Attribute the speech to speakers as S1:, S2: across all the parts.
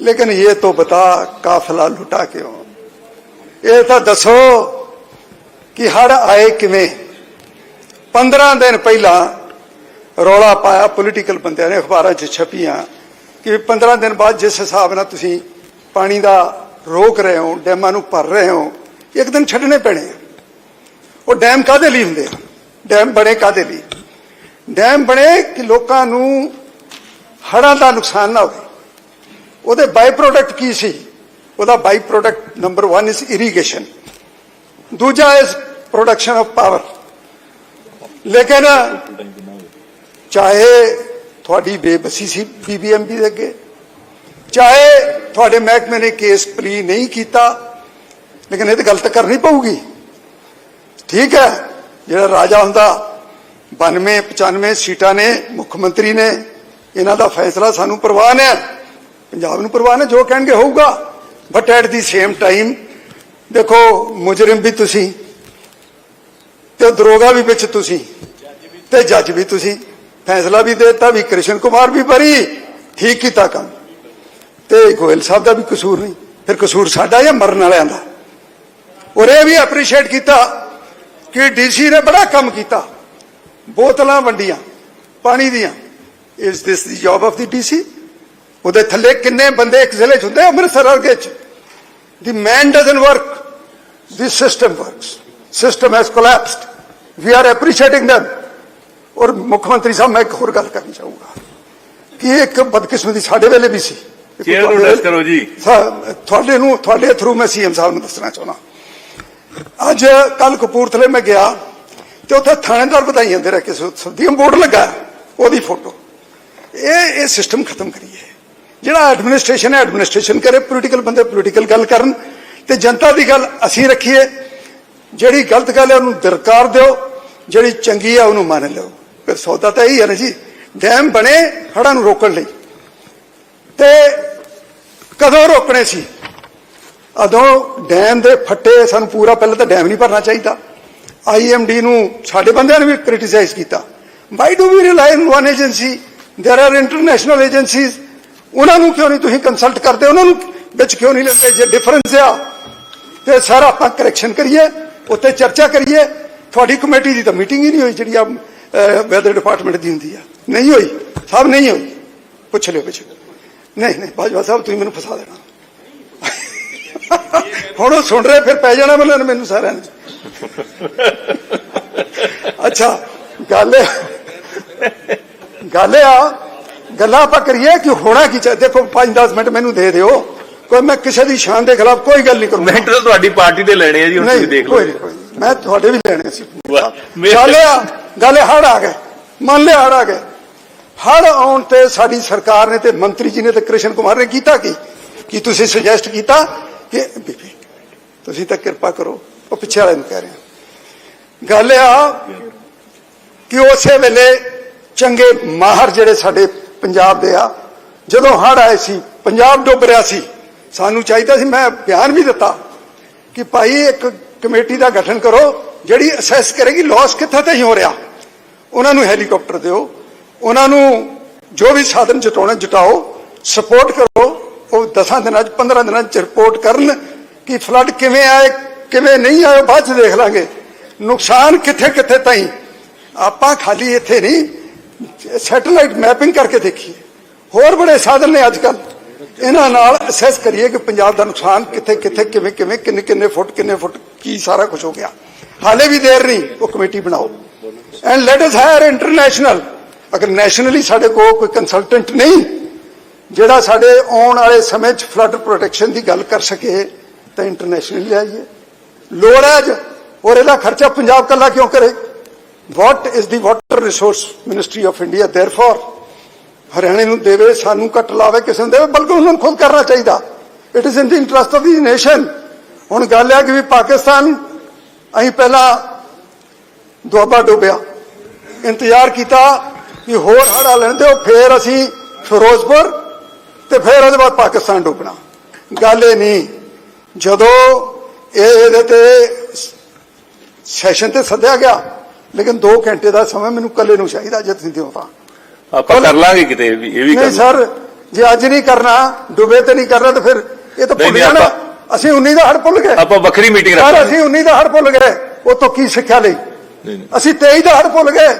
S1: लेकिन ये तो बता काफिला लुटा क्यों ਇਹ ਤਾਂ ਦੱਸੋ ਕਿ ਹੜ ਆਏ ਕਿਵੇਂ 15 ਦਿਨ ਪਹਿਲਾਂ ਰੌਲਾ ਪਾਇਆ ਪੋਲੀਟੀਕਲ ਬੰਦਿਆਂ ਨੇ ਅਖਬਾਰਾਂ 'ਚ ਛਪੀਆਂ ਕਿ 15 ਦਿਨ ਬਾਅਦ ਜਿਸ ਹਿਸਾਬ ਨਾਲ ਤੁਸੀਂ ਪਾਣੀ ਦਾ ਰੋਕ ਰਹੇ ਹੋ ਡੈਮਾਂ ਨੂੰ ਭਰ ਰਹੇ ਹੋ ਇੱਕ ਦਿਨ ਛੱਡਣੇ ਪੈਣੇ ਆ ਉਹ ਡੈਮ ਕਾਦੇ ਲਈ ਹੁੰਦੇ ਆ ਡੈਮ ਬਣੇ ਕਾਦੇ ਲਈ ਡੈਮ ਬਣੇ ਕਿ ਲੋਕਾਂ ਨੂੰ ਹੜ੍ਹਾਂ ਦਾ ਨੁਕਸਾਨ ਨਾ ਹੋਵੇ ਉਹਦੇ ਬਾਈ ਪ੍ਰੋਡਕਟ ਕੀ ਸੀ? ਉਹਦਾ by product number 1 is irrigation ਦੂਜਾ ਇਜ਼ ਪ੍ਰੋਡਕਸ਼ਨ ਆਫ ਪਾਵਰ ਲੇਕਿਨ ਚਾਹੇ ਤੁਹਾਡੀ ਬੇਬਸੀ ਸੀ ਬੀਬੀਐਮਬੀ ਦੇ ਅੱਗੇ, ਚਾਹੇ ਤੁਹਾਡੇ ਮਹਿਕਮੇ ਨੇ ਕੇਸ ਪਲੀ ਨਹੀਂ ਕੀਤਾ, ਲੇਕਿਨ ਇਹ ਤਾਂ ਗਲਤ ਕਰਨੀ ਪਊਗੀ। ਠੀਕ ਹੈ, ਜਿਹੜਾ ਰਾਜਾ ਹੁੰਦਾ 92 95 ਸੀਟਾਂ ਨੇ, ਮੁੱਖ ਮੰਤਰੀ ਨੇ, ਇਹਨਾਂ ਦਾ ਫੈਸਲਾ ਸਾਨੂੰ ਪ੍ਰਵਾਨ ਹੈ। ਪੰਜਾਬ ਨੂੰ ਪ੍ਰਵਾਨ ਹੈ ਜੋ ਕਹਿਣਗੇ ਹੋਊਗਾ। But at the same time ਦੇਖੋ, ਮੁਜਰਮ ਵੀ ਤੁਸੀਂ, ਤੇ ਦਰੋਗਾ ਵੀ ਵਿੱਚ ਤੁਸੀਂ, ਤੇ ਜੱਜ ਵੀ ਤੁਸੀਂ, ਫੈਸਲਾ ਵੀ ਦੇ ਦਿੱਤਾ, ਵੀ ਕ੍ਰਿਸ਼ਨ ਕੁਮਾਰ ਵੀ ਬਰੀ ਠੀਕ ਕੀਤਾ ਕੰਮ। ਤੇ ਗੋਇਲ ਸਾਹਿਬ ਦਾ ਵੀ ਕਸੂਰ ਨਹੀਂ, ਫਿਰ ਕਸੂਰ ਸਾਡਾ ਜਾਂ ਮਰਨ ਵਾਲਿਆਂ ਦਾ? ਔਰ ਇਹ ਵੀ ਐਪਰੀਸ਼ੀਏਟ ਕੀਤਾ ਕਿ ਡੀਸੀ ਨੇ ਬੜਾ ਕੰਮ ਕੀਤਾ। ਬੋਤਲਾਂ ਵੰਡੀਆਂ, ਪਾਣੀ ਦੀਆਂ। Is this the job of the DC ਉਹਦੇ ਥੱਲੇ ਕਿੰਨੇ ਬੰਦੇ ਇੱਕ ਜ਼ਿਲ੍ਹੇ 'ਚ ਹੁੰਦੇ ਅੰਮ੍ਰਿਤਸਰ ਵਰਗੇ 'ਚ the man doesn't work the system works system has collapsed we are appreciating them. ਔਰ ਮੁੱਖ ਮੰਤਰੀ ਸਾਹਿਬ ਮੈਂ ਇੱਕ ਹੋਰ ਗੱਲ ਕਰਨੀ ਚਾਹੂੰਗਾ ਕਿ ਇਹ ਇੱਕ ਬਦਕਿਸਮਤੀ ਸਾਡੇ ਵੇਲੇ ਵੀ ਸੀ ਇੱਕ
S2: ਚੇਅਰ ਨੂੰ
S1: ਤੁਹਾਡੇ
S2: ਦੱਸ ਕਰੋ ਜੀ
S1: ਸਾ- ਤੁਹਾਡੇ ਨੂੰ ਤੁਹਾਡੇ ਥਰੂ ਮੈਂ ਸੀਐਮ ਸਾਹਿਬ ਨੂੰ ਦੱਸਣਾ ਚਾਹੁੰਦਾ ਅੱਜ ਕੱਲ ਕਪੂਰਥਲੇ ਮੈਂ ਗਿਆ ਤੇ ਉੱਥੇ ਥਾਣੇਦਾਰ ਵਧਾਈਆਂ ਦੇ ਰੱਖੇ ਸਦੀਮ ਬੋਰਡ ਲੱਗਾ ਹੈ, ਉਹਦੀ ਫੋਟੋ ਇਹ ਇਹ ਸਿਸਟਮ ਖਤਮ ਕਰੀਏ ਜਿਹੜਾ ਐਡਮਿਨਿਸਟ੍ਰੇਸ਼ਨ ਹੈ ਐਡਮਿਨਿਸਟ੍ਰੇਸ਼ਨ ਕਰੇ ਪੋਲੀਟੀਕਲ ਬੰਦੇ ਪੋਲੀਟੀਕਲ ਗੱਲ ਕਰਨ ਤੇ ਜਨਤਾ ਦੀ ਗੱਲ ਅਸੀਂ ਰੱਖੀਏ ਜਿਹੜੀ ਗਲਤ ਗੱਲ ਹੈ ਉਹਨੂੰ ਦਰਕਾਰ ਦਿਓ ਜਿਹੜੀ ਚੰਗੀ ਹੈ ਉਹਨੂੰ ਮੰਨ ਲਓ ਫਿਰ ਸੌਦਾ ਤਾਂ ਇਹੀ ਹੈ ਨਾ ਜੀ ਡੈਮ ਬਣੇ ਹੜ੍ਹਾਂ ਨੂੰ ਰੋਕਣ ਲਈ ਤੇ ਕਦੋਂ ਰੋਕਣੇ ਸੀ ਅਦੋਂ ਡੈਮ ਦੇ ਫੱਟੇ ਸਾਨੂੰ ਪੂਰਾ ਪਹਿਲਾਂ ਤਾਂ ਡੈਮ ਨਹੀਂ ਭਰਨਾ ਚਾਹੀਦਾ ਆਈਐਮਡੀ ਨੂੰ ਸਾਡੇ ਬੰਦਿਆਂ ਨੇ ਵੀ ਕ੍ਰਿਟਿਸਾਈਜ਼ ਕੀਤਾ why do we rely on one agency there are international agencies ਉਹਨਾਂ ਨੂੰ ਕਿਉਂ ਨਹੀਂ ਤੁਸੀਂ ਕੰਸਲਟ ਕਰਦੇ? ਉਹਨਾਂ ਨੂੰ ਵਿੱਚ ਕਿਉਂ ਨਹੀਂ ਲੈਂਦੇ? ਜੇ ਡਿਫਰੈਂਸ ਆ ਤੇ ਸਰ ਆਪਾਂ ਕਰੈਕਸ਼ਨ ਕਰੀਏ ਉੱਤੇ ਚਰਚਾ ਕਰੀਏ। ਤੁਹਾਡੀ ਕਮੇਟੀ ਦੀ ਤਾਂ ਮੀਟਿੰਗ ਹੀ ਨਹੀਂ ਹੋਈ ਜਿਹੜੀ ਆ ਵੈਦਰ ਡਿਪਾਰਟਮੈਂਟ ਦੀ ਹੁੰਦੀ ਆ। ਨਹੀਂ ਹੋਈ। ਸਭ ਨਹੀਂ ਹੋਈ। ਪੁੱਛ ਲਿਓ ਪਿੱਛੇ ਨਹੀਂ ਨਹੀਂ, ਬਾਜਵਾ ਸਾਹਿਬ, ਤੁਸੀਂ ਮੈਨੂੰ ਫਸਾ ਦੇਣਾ। ਹੁਣ ਉਹ ਸੁਣ ਰਹੇ, ਫਿਰ ਪੈ ਜਾਣਾ ਮੈਨੂੰ ਮੈਨੂੰ ਸਾਰਿਆਂ ਨੂੰ। ਅੱਛਾ, ਗੱਲ ਇਹ- ਗੱਲ ਇਹ ਆ ਗੱਲਾਂ ਆਪਾਂ ਕਰੀਏ ਕਿ ਹੋਣਾ ਕੀ ਚਾਹੀਦਾ? ਦੇਖੋ 5-10 ਮਿੰਟ ਮੈਨੂੰ ਦੇ ਦਿਓ। ਕੋਈ ਮੈਂ ਕਿਸੇ ਦੀ ਸ਼ਾਨ ਦੇ ਖਿਲਾਫ ਕੋਈ ਗੱਲ ਨਹੀਂ ਕਰੂੰਗਾ।
S2: ਮਿੰਟ ਤਾਂ ਤੁਹਾਡੀ ਪਾਰਟੀ ਦੇ ਲੈਣੇ ਆ ਜੀ ਹੁਣ ਤੁਸੀਂ ਦੇਖ ਲਓ।
S1: ਮੈਂ ਤੁਹਾਡੇ ਵੀ ਲੈਣੇ ਸੀ।
S2: ਮੇਰੇ-
S1: ਗੱਲ ਹੜ ਆ ਗਏ। ਮੰਨ ਲਿਆ ਹੜ ਆ ਗਏ। ਹੜ ਆਉਣ ਤੇ ਸਾਡੀ ਸਰਕਾਰ ਨੇ ਤੇ ਮੰਤਰੀ ਜੀ ਨੇ ਤੇ ਕ੍ਰਿਸ਼ਨ ਕੁਮਾਰ ਨੇ ਕੀਤਾ ਕੀ? ਕੀ ਤੁਸੀਂ ਸੁਜੈਸਟ ਕੀਤਾ ਕਿ ਤੁਸੀਂ ਤਾਂ ਕਿਰਪਾ ਕਰੋ ਉਹ ਪਿੱਛੇ ਵਾਲੇ ਨੂੰ ਕਹਿ ਰਹੇ ਗੱਲ ਆ ਕਿ ਉਸੇ ਵੇਲੇ ਚੰਗੇ ਮਾਹਰ ਜਿਹੜੇ ਸਾਡੇ ਪੰਜਾਬ ਦੇ ਆ। ਜਦੋਂ ਹੜ ਆਏ ਸੀ, ਪੰਜਾਬ ਡੁੱਬ ਰਿਹਾ ਸੀ। ਸਾਨੂੰ ਚਾਹੀਦਾ ਸੀ, ਮੈਂ ਬਿਆਨ ਵੀ ਦਿੱਤਾ ਕਿ ਭਾਈ ਇੱਕ ਕਮੇਟੀ ਦਾ ਗਠਨ ਕਰੋ, ਜਿਹੜੀ ਅਸੈਸ ਕਰੇਗੀ, ਲਾਸ ਕਿੱਥੇ ਤੇ ਹੋ ਰਿਹਾ। ਉਹਨਾਂ ਨੂੰ ਹੈਲੀਕਾਪਟਰ ਦਿਓ। ਉਹਨਾਂ ਨੂੰ ਜੋ ਵੀ ਸਾਧਨ ਜਟਾਉਣਾ, ਜਟਾਓ। ਸਪੋਰਟ ਕਰੋ। ਉਹ 10 ਦਿਨਾਂ ਚ 15 ਦਿਨਾਂ ਚ ਰਿਪੋਰਟ ਕਰਨ ਕਿ ਫਲੱਡ ਕਿਵੇਂ ਆਏ, ਕਿਵੇਂ ਨਹੀਂ ਆਏ ਬਾਅਦ ਚ ਦੇਖ ਲਾਂਗੇ। ਨੁਕਸਾਨ ਕਿੱਥੇ ਕਿੱਥੇ ਤਾਈ? ਆਪਾਂ ਖਾਲੀ ਇੱਥੇ ਨਹੀਂ ਸੈਟੇਲਾਈਟ ਮੈਪਿੰਗ ਕਰਕੇ ਦੇਖੀਏ ਹੋਰ ਬੜੇ ਸਾਧਨ ਨੇ ਅੱਜ ਕੱਲ ਇਹਨਾਂ ਨਾਲ ਅਸੈਸ ਕਰੀਏ ਕਿ ਪੰਜਾਬ ਦਾ ਨੁਕਸਾਨ ਕਿੱਥੇ ਕਿੱਥੇ, ਕਿਵੇਂ ਕਿਵੇਂ, ਕਿੰਨੇ ਕਿੰਨੇ ਫੁੱਟ ਕਿੰਨੇ ਫੁੱਟ, ਕੀ ਸਾਰਾ ਕੁਝ ਹੋ ਗਿਆ। ਹਾਲੇ ਵੀ ਦੇਰ ਨਹੀਂ, ਉਹ ਕਮੇਟੀ ਬਣਾਓ। And let us hire international ਅਗਰ ਨੈਸ਼ਨਲੀ ਸਾਡੇ ਕੋਲ ਕੋਈ ਕੰਸਲਟੈਂਟ ਨਹੀਂ, ਜਿਹੜਾ ਸਾਡੇ ਆਉਣ ਵਾਲੇ ਸਮੇਂ 'ਚ ਫਲੱਡ ਪ੍ਰੋਟੈਕਸ਼ਨ ਦੀ ਗੱਲ ਕਰ ਸਕੇ, ਤਾਂ ਇੰਟਰਨੈਸ਼ਨਲ ਲਿਆਈਏ ਲੋੜ ਹੈ ਅੱਜ, ਔਰ ਇਹਦਾ ਖਰਚਾ ਪੰਜਾਬ ਕੱਲਾ ਕਿਉਂ ਕਰੇ? what is the water resource ministry of india? Therefore, ਹਰਿਆਣੇ ਨੂੰ ਦੇਵੇ, ਸਾਨੂੰ ਘੱਟ ਲਾਵੇ, ਕਿਸੇ ਨੂੰ ਦੇਵੇ, ਬਲਕਿ ਉਹਨਾਂ ਨੂੰ ਖੁਦ ਕਰਨਾ ਚਾਹੀਦਾ। It is in the interest of the nation ਹੁਣ ਗੱਲ ਹੈ ਕਿ ਵੀ ਪਾਕਿਸਤਾਨ ਅਸੀਂ ਪਹਿਲਾਂ ਦੁਆਬਾ ਡੁੱਬਿਆ। ਇੰਤਜ਼ਾਰ ਕੀਤਾ ਕਿ ਹੋਰ ਹੜਾ ਲੈਣ ਦਿਓ ਉਹ ਫੇਰ ਅਸੀਂ ਫਿਰੋਜ਼ਪੁਰ ਤੇ ਫੇਰ ਉਹਦੇ ਬਾਅਦ ਪਾਕਿਸਤਾਨ ਡੁੱਬਣਾ। ਗੱਲ ਇਹ ਨਹੀਂ, ਜਦੋਂ ਇਹ ਇਹਦੇ ਤੇ ਸੈਸ਼ਨ ਤੇ ਸੱਦਿਆ ਗਿਆ ਲੇਕਿਨ 2 ਘੰਟੇ ਦਾ ਸਮਾਂ ਮੈਨੂੰ ਕੱਲੇ ਨੂੰ ਚਾਹੀਦਾ ਜੇ ਤੁਸੀਂ ਦਿਓ ਤਾਂ।
S2: ਆਪਾਂ ਕਰ ਲਾਂਗੇ ਕਿਤੇ ਵੀ ਇਹ ਵੀ
S1: ਨਹੀਂ ਸਰ ਜੇ ਅੱਜ ਨਹੀਂ ਕਰਨਾ ਡੁੱਬੇ ਤੇ ਨਹੀਂ ਕਰਨਾ ਤਾਂ ਫਿਰ ਇਹ ਤਾਂ
S2: ਨਹੀਂ,
S1: ਭੁੱਲ
S2: ਨਹੀਂ,
S1: ਜਾਣਾ। ਅਸੀਂ 19 ਦਾ ਹੜ ਭੁੱਲ ਗਏ।
S2: ਆਪਾਂ ਵੱਖਰੀ ਮੀਟਿੰਗ
S1: ਸਰ
S2: ਰੱਖਾਂਗੇ
S1: ਅਸੀਂ 19 ਦਾ ਹੜ ਭੁੱਲ ਗਏ ਉਹ ਤੋਂ ਕੀ ਸਿੱਖਿਆ ਲਈ?
S2: ਨਹੀਂ, ਨਹੀਂ।
S1: ਅਸੀਂ 23 ਦਾ ਹੜ ਭੁੱਲ ਗਏ।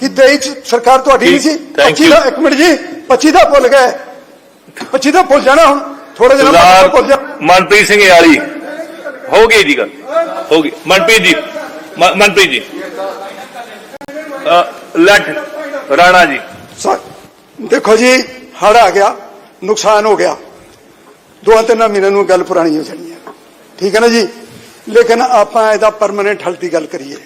S1: ਕਿ 23 ਚ ਸਰਕਾਰ ਤੁਹਾਡੀ ਨਹੀਂ ਸੀ?
S2: Thank
S1: 25 ਦਾ
S2: you.
S1: ਇੱਕ ਮਿੰਟ ਜੀ 25 ਦਾ ਭੁੱਲ ਗਏ। 25 ਦਾ ਭੁੱਲ ਜਾਣਾ ਹੁਣ। ਥੋੜੇ ਭੁੱਲ ਜਾ।
S2: ਸਰਦਾਰ ਮਨਪ੍ਰੀਤ ਸਿੰਘ ਯਾਲੀ ਹੋ ਗਈ ਜੀ ਗੱਲ। ਹੋ ਗਈ। ਮਨਪ੍ਰੀਤ ਜੀ ਮਨਪ੍ਰੀਤ ਜੀ। ਅ, ਰਾਣਾ ਜੀ।
S1: ਦੇਖੋ ਜੀ ਹੜ ਆ ਗਿਆ ਨੁਕਸਾਨ ਹੋ ਗਿਆ। ਦੋ ਤਿੰਨ ਮਹੀਨਿਆਂ ਨੂੰ ਗੱਲ ਪੁਰਾਣੀ ਹੋ ਜਾਣੀ ਹੈ। ਠੀਕ ਹੈ ਨਾ ਜੀ? ਲੇਕਿਨ ਆਪਾਂ ਇਹਦਾ ਪਰਮਨੈਂਟ ਹੱਲ ਦੀ ਗੱਲ ਕਰੀਏ।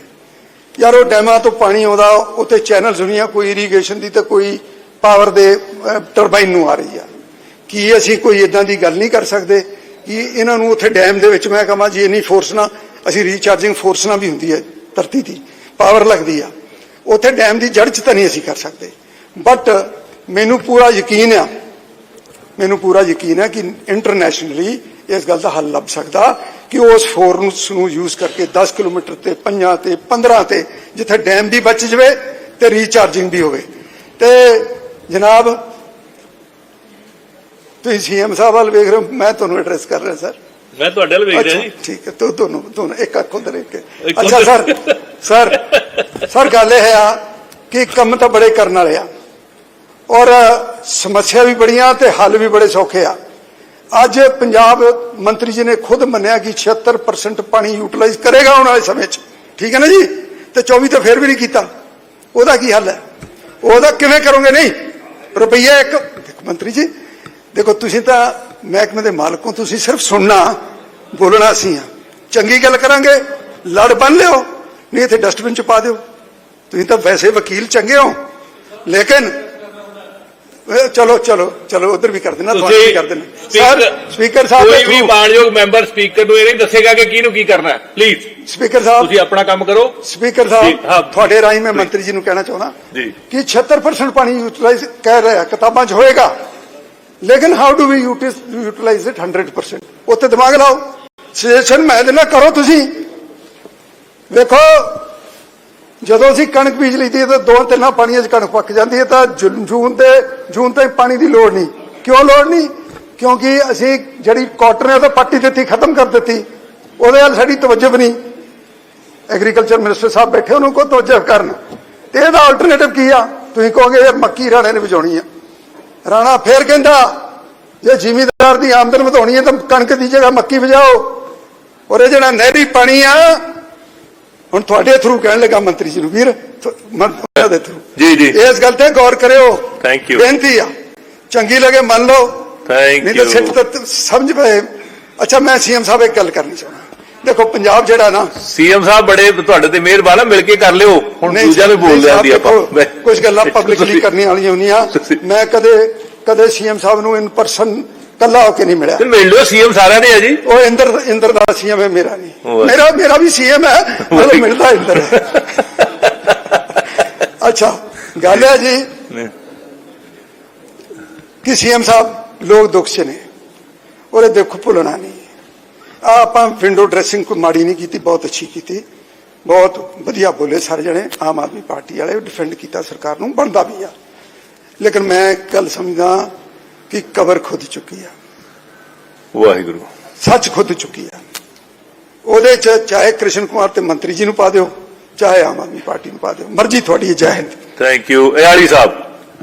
S1: ਯਾਰ ਉਹ ਡੈਮਾਂ ਤੋਂ ਪਾਣੀ ਆਉਂਦਾ ਉੱਤੇ ਚੈਨਲਸ ਹੁੰਦੀਆਂ ਕੋਈ ਇਰੀਗੇਸ਼ਨ ਦੀ ਤੇ ਕੋਈ ਪਾਵਰ ਦੇ ਟਰਬਾਈਨ ਨੂੰ ਆ ਰਹੀ ਆ। ਕੀ ਅਸੀਂ ਕੋਈ ਇਦਾਂ ਦੀ ਗੱਲ ਨਹੀਂ ਕਰ ਸਕਦੇ? ਕਿ ਇਹਨਾਂ ਨੂੰ ਉੱਥੇ ਡੈਮ ਦੇ ਵਿੱਚ ਮੈਂ ਕਹਾਂ ਜੀ ਇੰਨੀ ਫੋਰਸ ਨਾਲ ਅਸੀਂ ਰੀਚਾਰਜਿੰਗ ਫੋਰਸ ਨਾਲ ਵੀ ਹੁੰਦੀ ਹੈ ਧਰਤੀ ਦੀ ਪਾਵਰ ਲੱਗਦੀ ਆ। ਉੱਥੇ ਡੈਮ ਦੀ ਜੜ 'ਚ ਤਾਂ ਨਹੀਂ ਅਸੀਂ ਕਰ ਸਕਦੇ। ਬਟ ਮੈਨੂੰ ਪੂਰਾ ਯਕੀਨ ਆ, ਮੈਨੂੰ ਪੂਰਾ ਯਕੀਨ ਹੈ ਕਿ ਇੰਟਰਨੈਸ਼ਨਲੀ ਇਸ ਗੱਲ ਦਾ ਹੱਲ ਲੱਭ ਸਕਦਾ ਕਿ ਉਸ ਫੋਰਸ ਨੂੰ ਯੂਜ਼ ਕਰਕੇ 10 ਕਿਲੋਮੀਟਰ ਤੇ 5 ਤੇ 15 ਤੇ ਜਿੱਥੇ ਡੈਮ ਵੀ ਬਚ ਜਵੇ ਤੇ ਰੀਚਾਰਜਿੰਗ ਵੀ ਹੋਵੇ। ਤੇ ਜਨਾਬ, ਤੁਸੀਂ ਸੀਐਮ ਸਾਹਿਬ ਵੱਲ ਵੇਖ ਰਹੇ ਹੋ, ਮੈਂ ਤੁਹਾਨੂੰ ਐਡਰੈਸ ਕਰ ਰਿਹਾ ਸਰ
S2: ਮੈਂ ਤੁਹਾਡੇ ਵੱਲ ਵੇਖ ਰਿਹਾ ਜੀ।
S1: ਠੀਕ ਹੈ ਤੋ ਦੋਨੋਂ ਦੋਨੋਂ ਇੱਕ ਅੱਖ ਉਧਰ ਇੱਕ ਅੱਛਾ। ਸਰ ਸਰ ਸਰ ਗੱਲ ਇਹ ਆ ਕਿ ਕੰਮ ਤਾਂ ਬੜੇ ਕਰਨ ਵਾਲੇ ਆ। ਔਰ ਸਮੱਸਿਆ ਵੀ ਬੜੀਆਂ ਤੇ ਹੱਲ ਵੀ ਬੜੇ ਸੌਖੇ ਆ। ਅੱਜ ਪੰਜਾਬ ਮੰਤਰੀ ਜੀ ਨੇ ਖੁਦ ਮੰਨਿਆ ਕਿ 76% ਪਾਣੀ ਯੂਟਿਲਾਈਜ਼ ਕਰੇਗਾ ਆਉਣ ਵਾਲੇ ਸਮੇਂ 'ਚ। ਠੀਕ ਹੈ ਨਾ ਜੀ? ਤੇ 24 ਤਾਂ ਫੇਰ ਵੀ ਨਹੀਂ ਕੀਤਾ। ਉਹਦਾ ਕੀ ਹੱਲ ਹੈ? ਉਹਦਾ ਕਿਵੇਂ ਕਰੋਗੇ? ਨਹੀਂ। ਰੁਪਈਆ ਇੱਕ ਮੰਤਰੀ ਜੀ ਦੇਖੋ ਤੁਸੀਂ ਤਾਂ ਮਹਿਕਮੇ ਦੇ ਮਾਲਕ ਤੁਸੀਂ ਸਿਰਫ ਸੁਣਨਾ ਬੋਲਣਾ ਅਸੀਂ ਆ ਚੰਗੀ ਗੱਲ ਕਰਾਂਗੇ ਲੜ ਬੰਨ ਲਿਓ ਨਹੀਂ ਇੱਥੇ ਡਸਟਬਿਨ ਚ ਪਾ ਦਿਓ। ਤੁਸੀਂ ਤਾਂ ਵੈਸੇ ਵਕੀਲ ਚੰਗੇ ਹੋ ਲੇਕਿਨ ਚਲੋ ਚਲੋ ਚਲੋ ਉਧਰ ਵੀ ਕਰ ਦੇਣਾ ਤੁਹਾਨੂੰ ਵੀ ਕਰ ਦੇਣਾ। ਸਰ ਸਪੀਕਰ ਸਾਹਿਬ
S2: ਕੋਈ ਵੀ ਮਾਨਯੋਗ ਮੈਂਬਰ ਸਪੀਕਰ ਨੂੰ ਇਹ ਨਹੀਂ ਦੱਸੇਗਾ ਕਿ ਕਿਹਨੂੰ ਕੀ ਕਰਨਾ ਹੈ। ਪਲੀਜ਼
S1: ਸਪੀਕਰ ਸਾਹਿਬ
S2: ਤੁਸੀਂ ਆਪਣਾ ਕੰਮ ਕਰੋ।
S1: ਸਪੀਕਰ। ਸਾਹਿਬ ਤੁਹਾਡੇ ਰਾਹੀਂ ਮੈਂ ਮੰਤਰੀ ਜੀ ਨੂੰ ਕਹਿਣਾ ਚਾਹੁੰਦਾ
S2: ਜੀ।
S1: ਕਿ 76% ਪਾਣੀ ਯੂਟਿਲਾਈਜ਼ ਕਹਿ ਰਿਹਾ ਕਿਤਾਬਾਂ 'ਚ ਹੋਏਗਾ। ਲੇਕਿਨ how do we utilise it 100% ਉੱਤੇ ਦਿਮਾਗ ਲਾਓ। ਸੁਜੈਸ਼ਨ ਮੈਂ ਦੇਣਾ ਕਰੋ ਤੁਸੀਂ। ਵੇਖੋ ਜਦੋਂ ਅਸੀਂ ਕਣਕ ਬੀਜ ਲਈਦੀ ਤਾਂ ਦੋ ਤਿੰਨਾਂ ਪਾਣੀਆਂ 'ਚ ਕਣਕ ਪੱਕ ਜਾਂਦੀ ਹੈ ਤਾਂ ਜੂ- ਜੂਨ ਤੇ ਜੂਨ ਤੱਕ ਪਾਣੀ ਦੀ ਲੋੜ ਨਹੀਂ। ਕਿਉਂ ਲੋੜ ਨਹੀਂ? ਕਿਉਂਕਿ ਅਸੀਂ ਜਿਹੜੀ ਕਾਟਨ ਹੈ ਉਹ ਤਾਂ ਪੱਟੀ ਦਿੱਤੀ, ਖਤਮ ਕਰ ਦਿੱਤੀ। ਉਹਦੇ ਨਾਲ ਸਾਡੀ ਤਵੱਜਬ ਨਹੀਂ। ਐਗਰੀਕਲਚਰ ਮਿਨਿਸਟਰ ਸਾਹਿਬ ਬੈਠੇ, ਉਹਨੂੰ ਕੋ ਤਵੱਜੋ ਕਰਨ। ਤੇ ਇਹਦਾ ਆਲਟਰਨੇਟਿਵ ਕੀ ਆ? ਤੁਸੀਂ ਕਹੋਗੇ ਯਾਰ ਮੱਕੀ ਰਾਣੇ ਨੇ ਵਜਾਉਣੀ ਆ। ਰਾਣਾ ਫੇਰ ਕਹਿੰਦਾ ਜੇ ਜ਼ਿਮੀਦਾਰ ਦੀ ਆਮਦਨ ਵਧਾਉਣੀ ਹੈ ਤਾਂ ਕਣਕ ਦੀ ਜਗ੍ਹਾ ਮੱਕੀ ਵਜਾਓ ਔਰ ਇਹ ਜਿਹੜਾ ਨਹਿਰੀ ਪਾਣੀ ਆ ਹੁਣ ਤੁਹਾਡੇ ਥਰੂ ਕਹਿਣ ਲੱਗਾ ਮੰਤਰੀ ਜੀ ਨੂੰ ਵੀਰ ਮੰਤਰੀ ਦੇ ਥਰੂ
S2: ਜੀ ਜੀ।
S1: ਇਸ ਗੱਲ ਤੇ ਗੌਰ ਕਰਿਓ।
S2: Thank you.
S1: ਬੇਨਤੀ ਆ ਚੰਗੀ ਲੱਗੇ ਮੰਨ ਲਓ।
S2: ਥੈਂਕ
S1: ਨਹੀਂ ਤਾਂ ਸਿੱਟ
S2: ਯੂ
S1: ਤ- ਸਮਝ ਪਏ। ਅੱਛਾ ਮੈਂ ਸੀਐਮ ਸਾਹਿਬ ਇੱਕ ਗੱਲ ਕਰਨੀ ਚਾਹੁੰਦਾ। ਦੇਖੋ ਪੰਜਾਬ ਜਿਹੜਾ ਨਾ
S2: ਸੀਐਮ ਸਾਹਿਬ ਬੜੇ ਤੁਹਾਡੇ ਤੇ ਮਿਹਰਬਾਨ ਆ ਮਿਲ ਕੇ ਕਰ ਲਿਓ। ਹੁਣ
S1: ਨਹੀਂ
S2: ਨੂੰ
S1: ਸਾਹਿਬ,
S2: ਬੋਲ ਜਾਂਦੀ
S1: ਸਾਹਿਬ,
S2: ਆਪਾਂ
S1: ਕੁਝ ਗੱਲਾਂ ਪਬਲਿਕਲੀ ਕਰਨੀਆਂ ਵਾਲੀਆਂ ਹੁੰਦੀਆਂ। ਮੈਂ ਕਦੇ ਕਦੇ ਸੀਐਮ ਸਾਹਿਬ ਨੂੰ ਇਨ ਪਰਸਨ ਕੱਲਾ ਹੋ ਕੇ ਨਹੀਂ ਮਿਲਿਆ।
S2: ਤੇ ਮਿਲ ਲਿਓ ਸੀਐਮ ਸਾਰਿਆਂ ਦੇ ਆ ਜੀ।
S1: ਉਹ ਇੰਦਰ ਇੰਦਰ ਦਾ ਸੀਐਮ ਹੈ ਮੇਰਾ ਨਹੀਂ ਮੇਰਾ ਮੇਰਾ ਵੀ ਸੀਐਮ ਹੈ ਮਤਲਬ ਮਿਲਦਾ ਇੰਦਰ। ਅੱਛਾ ਗੱਲ ਹੈ ਜੀ ਕਿ ਸੀਐਮ ਸਾਹਿਬ ਲੋਕ ਦੁੱਖ 'ਚ ਨੇ। ਇਹ ਦੁੱਖ ਭੁੱਲਣਾ ਨਹੀਂ। ਆਪਾਂ ਵਿੰਡੋ ਡਰੈਸਿੰਗ ਕੋਈ ਮਾੜੀ ਨਹੀਂ ਕੀਤੀ ਬਹੁਤ ਅੱਛੀ ਕੀਤੀ। ਬਹੁਤ ਵਧੀਆ ਬੋਲੇ ਸਾਰੇ ਜਣੇ ਆਮ ਆਦਮੀ ਪਾਰਟੀ ਵਾਲੇ ਡਿਫੈਂਡ ਕੀਤਾ ਸਰਕਾਰ ਨੂੰ ਬਣਦਾ ਵੀ ਆ। ਲੇਕਿਨ ਮੈਂ ਇੱਕ ਗੱਲ ਸਮਝਦਾ ਕਿ ਕਬਰ ਖੁਦ ਚੁੱਕੀ ਆ।
S2: ਵਾਹਿਗੁਰੂ।
S1: ਸੱਚ ਖੁਦ ਚੁੱਕੀ ਆ। ਉਹਦੇ ਚ ਚਾਹੇ ਕ੍ਰਿਸ਼ਨ ਕੁਮਾਰ ਤੇ ਮੰਤਰੀ ਜੀ ਨੂੰ ਪਾ ਦਿਓ ਚਾਹੇ ਆਮ ਆਦਮੀ ਪਾਰਟੀ ਨੂੰ ਪਾ ਦਿਓ। ਮਰਜ਼ੀ ਤੁਹਾਡੀ ਹੈ, ਜੈ Hind.
S2: Thank you Ayali Sahib.